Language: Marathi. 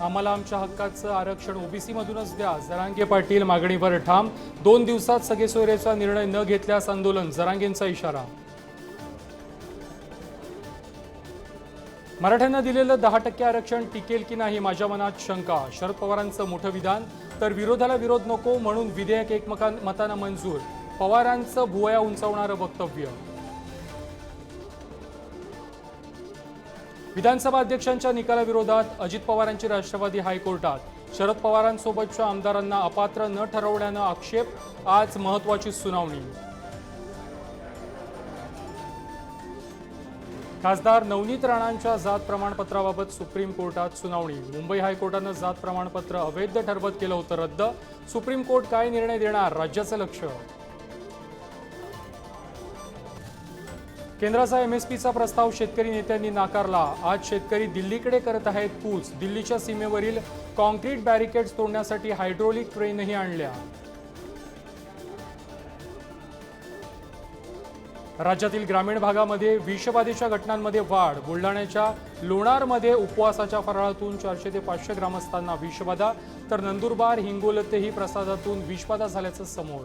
आम्हाला आमच्या हक्काचं आरक्षण ओबीसीमधूनच द्या. जरांगे पाटील मागणीवर ठाम. दोन दिवसात सगळे सोयरेचा निर्णय न घेतल्यास आंदोलन जरांगेंचा इशारा. मराठ्यांना दिलेलं दहा टक्के आरक्षण टिकेल की नाही माझ्या मनात शंका. शरद पवारांचं मोठं विधान तर विरोधाला विरोध नको म्हणून विधेयक एकमका मतानं मंजूर. पवारांचं भुवया उंचावणारं वक्तव्य. विधानसभा अध्यक्षांच्या निकालाविरोधात अजित पवारांची राष्ट्रवादी हायकोर्टात. शरद पवारांसोबतच्या आमदारांना अपात्र न ठरवण्यानं आक्षेप आज महत्वाची सुनावणी. खासदार नवनीत राणांच्या जात प्रमाणपत्राबाबत सुप्रीम कोर्टात सुनावणी. मुंबई हायकोर्टानं जात प्रमाणपत्र अवैध ठरवत केलं होतं रद्द. सुप्रीम कोर्ट काय निर्णय देणार? राज्याचं लक्ष. केंद्राचा एम एस पीचा प्रस्ताव शेतकरी नेत्यांनी नाकारला. आज शेतकरी दिल्लीकडे करत आहेत कूच दिल्लीच्या सीमेवरील कॉन्क्रीट बॅरिकेड्स तोडण्यासाठी हायड्रोलिक ट्रेनही आणल्या. राज्यातील ग्रामीण भागामध्ये विषबाधेच्या घटनांमध्ये वाढ. बुलढाण्याच्या लोणारमध्ये उपवासाच्या फराळातून चारशे ते पाचशे ग्रामस्थांना विषबाधा तर नंदुरबार हिंगोलतेही प्रसादातून विषबाधा झाल्याचं समोर.